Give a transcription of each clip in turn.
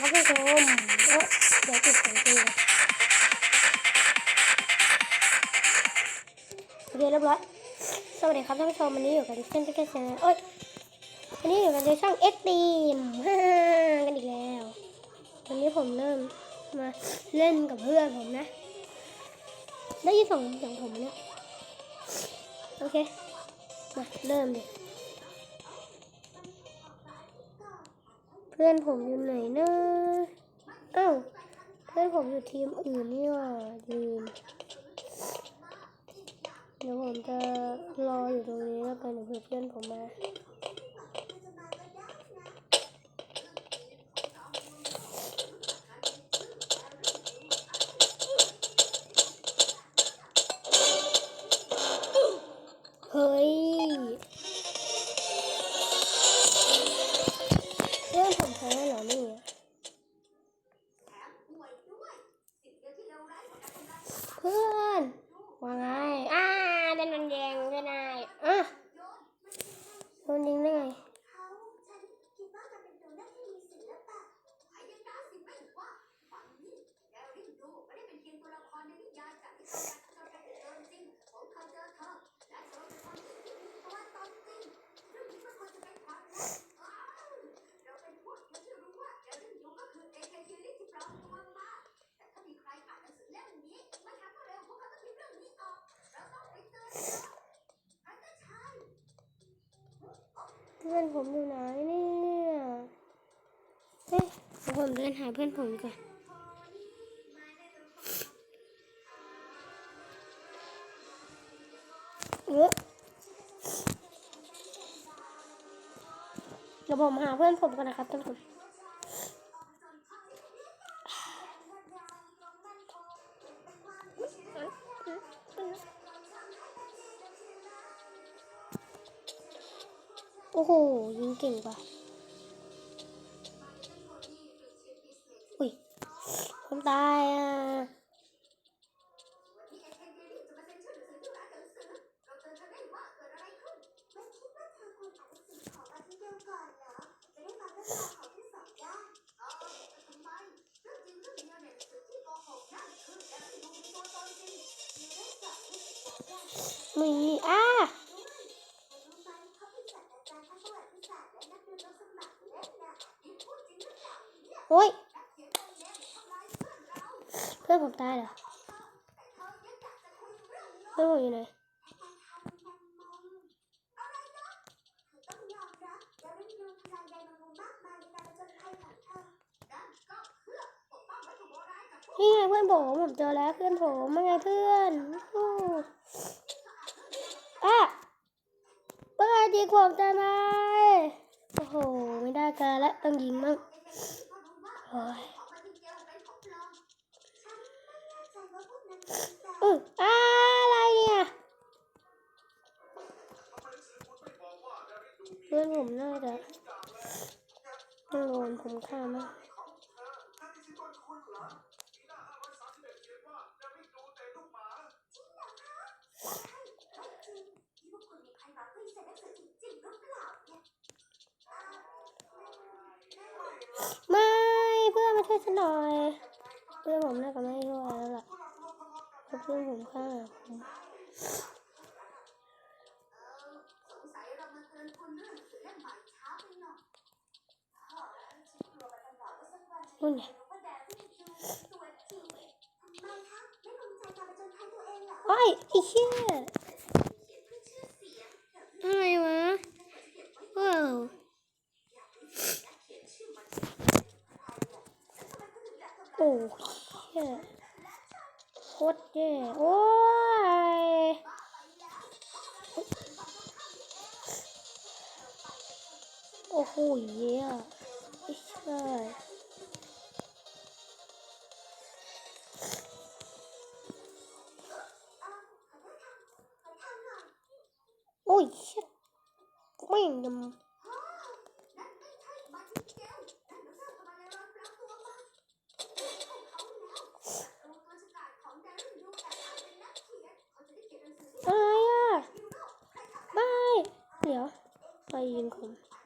ครับท่านผู้ชมเอ้ยเดี๋ยวติดสียงตีเลยโอเคเรียบร้อยสวัสดีครับท่านผู้ชมวันนี้อยู่กันเช่นที่แค่เซนเอ้ยวันนี้อยู่กันในช่องเอ็กตีมฮ่ากันอีกแล้ววันนี้ผมเริ่มมาเล่นกับเพื่อนผมนะ ได้ยินเสียงเสียงผมไหมเนี่ยโอเค มาเริ่มดิเพื่อนผมอยู่ไหนนะอ้าวเพื่อนผมอยู่ทีมอื่นนี่หว่าลืมเดี๋ยวผมจะรออยู่ตรงนี้แล้วกันเดี๋ยวเพื่อนผมมาเฮ้ย พื่อนผมอยู่ไหนเนี่ยเฮ้ยผมเดินหาเพื่อนผมก่อนเออเดี๋ยวผมหาเพื่อนผมกันนะครับทุกคน อ้โห ยิงเก่งป่ะอุ้ยผมตายอะมีอะ โอ้ยเพื่อนผมตายเหรอเพื่อนผมอยู่ไหนนี่ไงเพื่อนผมผมเจอแล้วเพื่อนผมมาไงเพื่อนอู้อะเพื่อนยิงผมจะไหมโอ้โห ไม่ได้การแล้วต้องยิงมั่ง อืออะไรเนี่ยเพื่อนผมน่าจะโดนผมฆ่ามั้ง ช่วยฉันหน่อยเพื่อนผมน่าจะไม่ช่วยแล้วล่ะเพื่อนผมฆ่าผมนู่นไงโอ้ยไอ้เชี่ยอะไรวะว้าว โอ้เหี้ยโคตรแย่โอ้ยโอ้โหเย่ ไม่เ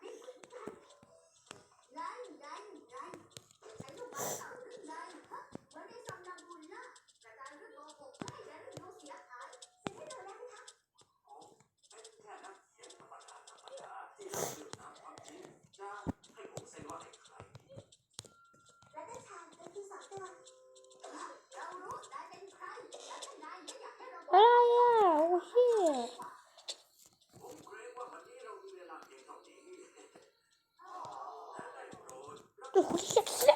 Oh, shit, shit.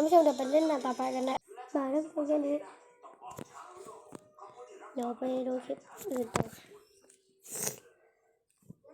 านผู้ชมเดี๋ยวไปเล่นด่านต่อไปกันนะบายแล้วเพียงแค่นี้เดี๋ยวไปดูคลิปอื่นต่อ